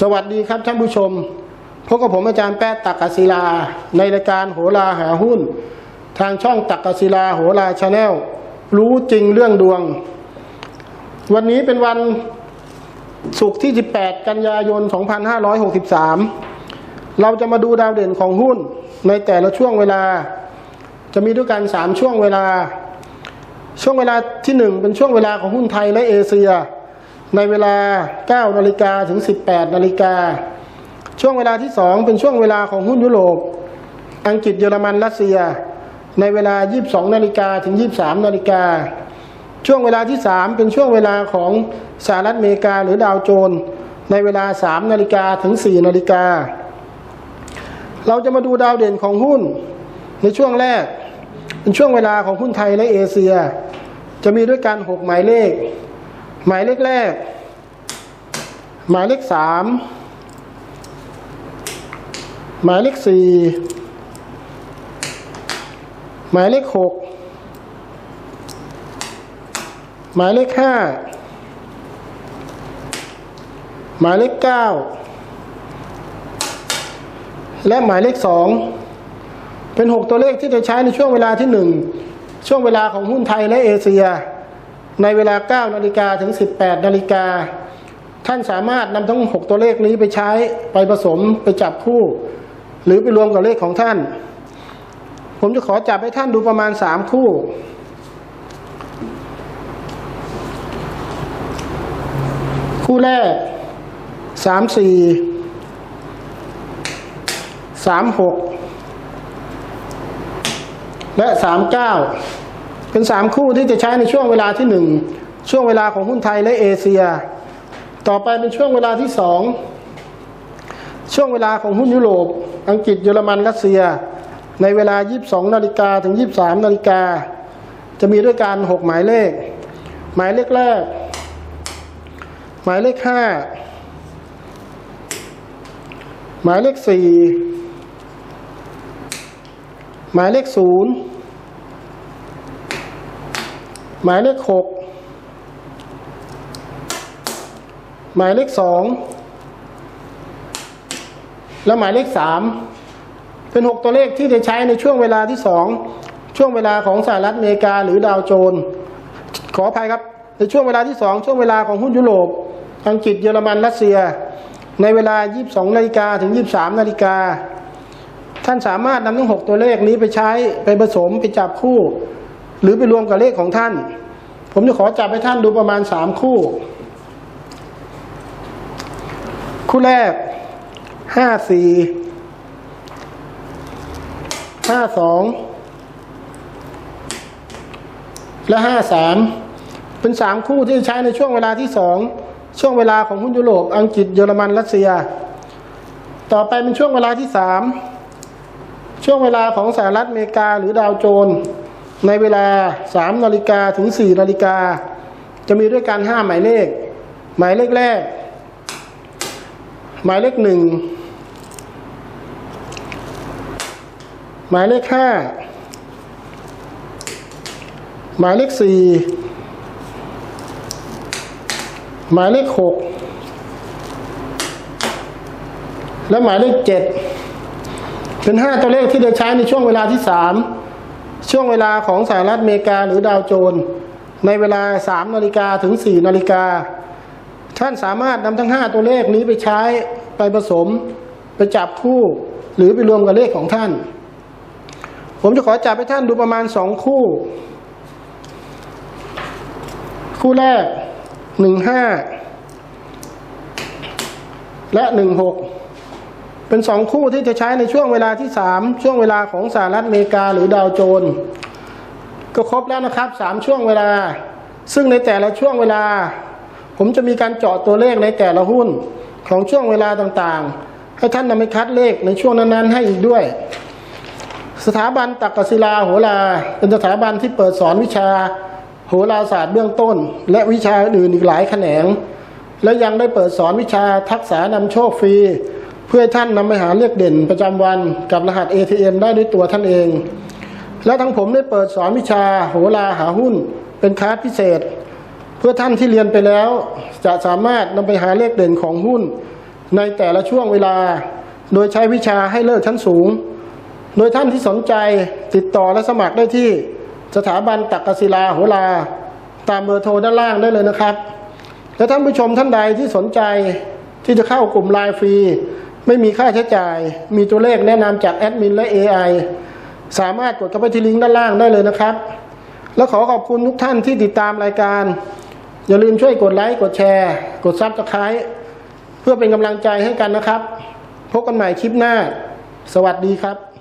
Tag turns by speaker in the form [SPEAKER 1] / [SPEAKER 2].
[SPEAKER 1] สวัสดีครับท่านผู้ชม พบกับผมอาจารย์แป๊ะตักกศิลา ในรายการโหราหาหุ้น ทางช่องตักกศิลาโหราชาแนลรู้จริงเรื่องดวง วันนี้เป็นวันศุกร์ที่ 18 กันยายน 2563 เราจะมาดูดาวเด่นของหุ้นในแต่ละช่วงเวลา จะมีด้วยกัน 3 ช่วงเวลา ช่วงเวลาที่ 1 เป็นช่วงเวลาของหุ้นไทยและเอเชีย ในเวลา 9 นาฬิกาถึง 18 นาฬิกา ช่วงเวลาที่ 2 เป็นช่วงเวลาของหุ้นยุโรป อังกฤษเยอรมันรัสเซีย ในเวลา 22 นาฬิกาถึง 23 นาฬิกา ช่วงเวลาที่ 3 เป็นช่วงเวลาของสหรัฐอเมริกาหรือดาวโจนส์ในเวลา 3 นาฬิกาถึง 4 นาฬิกา เราจะมาดูดาวเด่นของหุ้นในช่วงแรก เป็นช่วงเวลาของหุ้นไทยและเอเชีย จะมีด้วยกัน 6 หมายเลข หมายเลขแรก หมายเลขสามหมายเลขสี่หมายเลขหกหมายเลขห้าหมายเลขเก้าและหมายเลขสองเป็นหกตัวเลขที่จะใช้ในช่วงเวลาที่หนึ่งช่วงเวลาของหุ้นไทยและเอเชีย ในเวลา 9 นาฬิกาถึง 18 นาฬิกา ท่านสามารถนำทั้ง 6 ตัวเลขนี้ไปใช้ไปผสมไปจับคู่ หรือไปรวมกับเลขของท่าน ผมจะขอจับให้ท่านดูประมาณ 3 คู่ คู่แรก 3 4 3 6 และ 3 9 เป็นสามคู่ที่จะใช้ในช่วงเวลาที่หนึ่งช่วงเวลาของหุ้นไทยและเอเชีย ต่อไปเป็นช่วงเวลาที่สองช่วงเวลาของหุ้นยุโรป อังกฤษเยอรมันรัสเซีย ในเวลา 22 นาฬิกาถึง 23 นาฬิกา จะมีด้วยกัน 6 หมายเลข หมายเลขแรก หมายเลข 5 หมายเลข 4 หมายเลข 0 หมายเลขหกหมายเลขสองและหมายเลขสามเป็นหกตัวเลขที่จะใช้ในช่วงเวลาที่สองช่วงเวลาของสหรัฐอเมริกาหรือดาวโจนส์ขออภัยครับ ในช่วงเวลาที่สองช่วงเวลาของหุ้นยุโรป อังกฤษเยอรมันรัสเซีย ในเวลา 22นาฬิกาถึง 23นาฬิกาท่านสามารถนำทั้งหกตัวเลขนี้ไปใช้ไปผสมไปจับคู่ หรือไปรวมกับเลขของท่าน ผมจะขอจับให้ท่านดูประมาณสามคู่ คู่แรกห้าสี่ห้าสองและห้าสามเป็นสามคู่ที่ใช้ในช่วงเวลาที่สองช่วงเวลาของหุ้นยุโรป อังกฤษเยอรมันรัสเซีย ต่อไปเป็นช่วงเวลาที่สามช่วงเวลาของสหรัฐอเมริกาหรือดาวโจนส์ ในเวลา3นาฬิกาถึง4นาฬิกา จะมีด้วยกัน5หมายเลข หมายเลขแรก หมายเลขหนึ่งหมายเลขห้าหมายเลขสี่หมายเลขหกและหมายเลขเจ็ดเป็นห้าตัวเลขที่จะใช้ในช่วงเวลาที่สาม ช่วงเวลาของสหรัฐอเมริกาหรือดาวโจนส์ในเวลาสามนาฬิกาถึงสี่นาฬิกา ท่านสามารถนำทั้งห้าตัวเลขนี้ไปใช้ไปผสม ไปจับคู่ หรือไปรวมกับเลขของท่าน ผมจะขอจับให้ท่านดูประมาณสองคู่ คู่แรกหนึ่งห้าและหนึ่งหก เป็นสองคู่ที่จะใช้ในช่วงเวลาที่สามช่วงเวลาของสหรัฐอเมริกาหรือดาวโจนส์ก็ครบแล้วนะครับสามช่วงเวลา ซึ่งในแต่ละช่วงเวลา ผมจะมีการเจาะตัวเลขในแต่ละหุ้นของช่วงเวลาต่างๆ ให้ท่านนำไปคัดเลขในช่วงนั้นๆ ให้อีกด้วย สถาบันตักกศิลาโหราเป็นสถาบันที่เปิดสอนวิชาโหราศาสตร์เบื้องต้น และวิชาอื่นอีกหลายแขนง และยังได้เปิดสอนวิชาทักษะนำโชคฟรี เพื่อท่านนำไปหาเลขเด่นประจำวันกับรหัส ATM ได้ด้วยตัวท่านเอง และทั้งผมได้เปิดสอนวิชาโหราหาหุ้น เป็นคลาสพิเศษ เพื่อท่านที่เรียนไปแล้ว จะสามารถนำไปหาเลขเด่นของหุ้น ในแต่ละช่วงเวลา โดยใช้วิชาให้เลิศชั้นสูง โดยท่านที่สนใจติดต่อและสมัครได้ที่สถาบันตักกศิลาโหรา ตามเบอร์โทรด้านล่างได้เลยนะครับ และท่านผู้ชมท่านใดที่สนใจที่จะเข้ากลุ่มไลน์ฟรี ไม่มีค่าใช้จ่าย มีตัวเลขแนะนำจากแอดมินและ AI สามารถกดเข้าไปที่ลิงก์ด้านล่างได้เลยนะครับ และขอขอบคุณทุกท่านที่ติดตามรายการ อย่าลืมช่วยกดไลค์กดแชร์ กดซับสไครต์เพื่อเป็นกำลังใจให้กันนะครับ พบกันใหม่คลิปหน้า สวัสดีครับ